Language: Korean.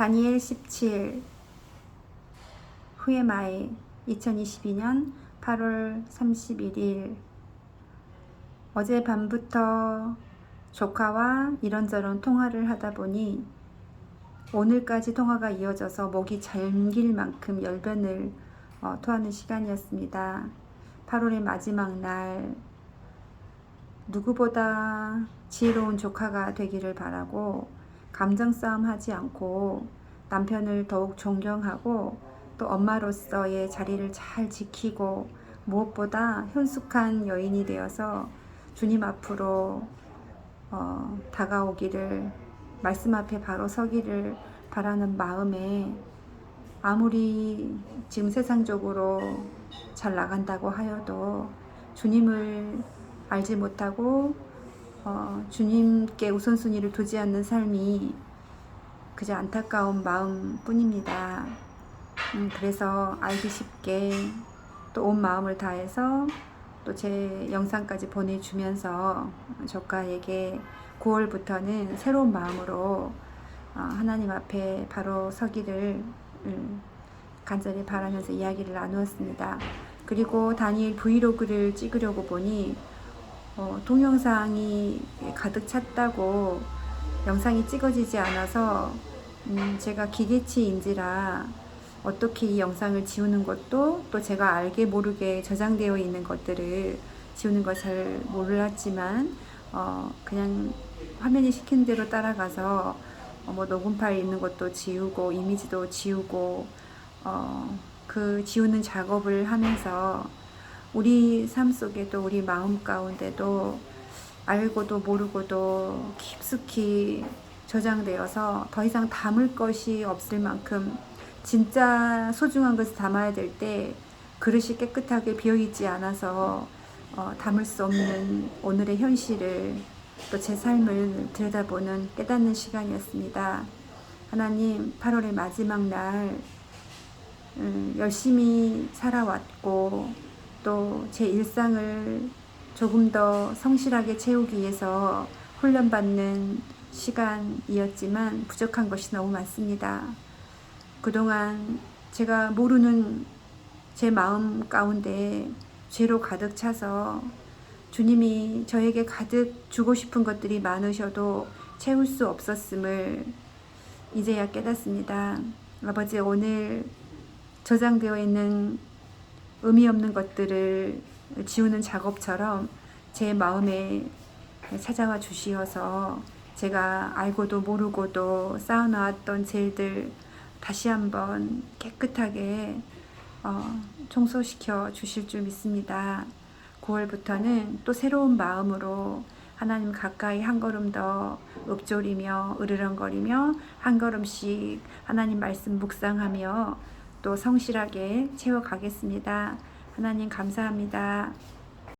다니엘 17 후에마에 2022년 8월 31일 어젯밤부터 조카와 이런저런 통화를 하다 보니 오늘까지 통화가 이어져서 목이 잠길 만큼 열변을 어, 토하는 시간이었습니다. 8월의 마지막 날 누구보다 지혜로운 조카가 되기를 바라고 감정 싸움 하지 않고 남편을 더욱 존경하고 또 엄마로서의 자리를 잘 지키고 무엇보다 현숙한 여인이 되어서 주님 앞으로 어, 다가오기를 말씀 앞에 바로 서기를 바라는 마음에 아무리 지금 세상적으로 잘 나간다고 하여도 주님을 알지 못하고 어, 주님께 우선순위를 두지 않는 삶이 그저 안타까운 마음 뿐입니다. 음, 그래서 알기 쉽게 또 온 마음을 다해서 또 제 영상까지 보내주면서 조카에게 9월부터는 새로운 마음으로 어, 하나님 앞에 바로 서기를 음, 간절히 바라면서 이야기를 나누었습니다. 그리고 다니엘 브이로그를 찍으려고 보니 어, 동영상이 가득 찼다고 영상이 찍어지지 않아서 음, 제가 기계치인지라 어떻게 이 영상을 지우는 것도 또 제가 알게 모르게 저장되어 있는 것들을 지우는 걸 잘 몰랐지만 어, 그냥 화면이 시킨 대로 따라가서 어, 뭐 녹음 파일 있는 것도 지우고 이미지도 지우고 어, 그 지우는 작업을 하면서 우리 삶 속에도 우리 마음 가운데도 알고도 모르고도 깊숙이 저장되어서 더 이상 담을 것이 없을 만큼 진짜 소중한 것을 담아야 될 때 그릇이 깨끗하게 비어 있지 않아서 어, 담을 수 없는 오늘의 현실을 또 제 삶을 들여다보는 깨닫는 시간이었습니다. 하나님 8월의 마지막 날 음, 열심히 살아왔고 또 제 일상을 조금 더 성실하게 채우기 위해서 훈련받는 시간이었지만 부족한 것이 너무 많습니다. 그동안 제가 모르는 제 마음 가운데 죄로 가득 차서 주님이 저에게 가득 주고 싶은 것들이 많으셔도 채울 수 없었음을 이제야 깨닫습니다. 아버지 오늘 저장되어 있는 의미 없는 것들을 지우는 작업처럼 제 마음에 찾아와 주시어서 제가 알고도 모르고도 쌓아놓았던 죄들 다시 한번 깨끗하게 어, 청소시켜 주실 줄 믿습니다. 9월부터는 또 새로운 마음으로 하나님 가까이 한 걸음 더 읊조리며 으르렁거리며 한 걸음씩 하나님 말씀 묵상하며 또 성실하게 채워가겠습니다. 하나님 감사합니다.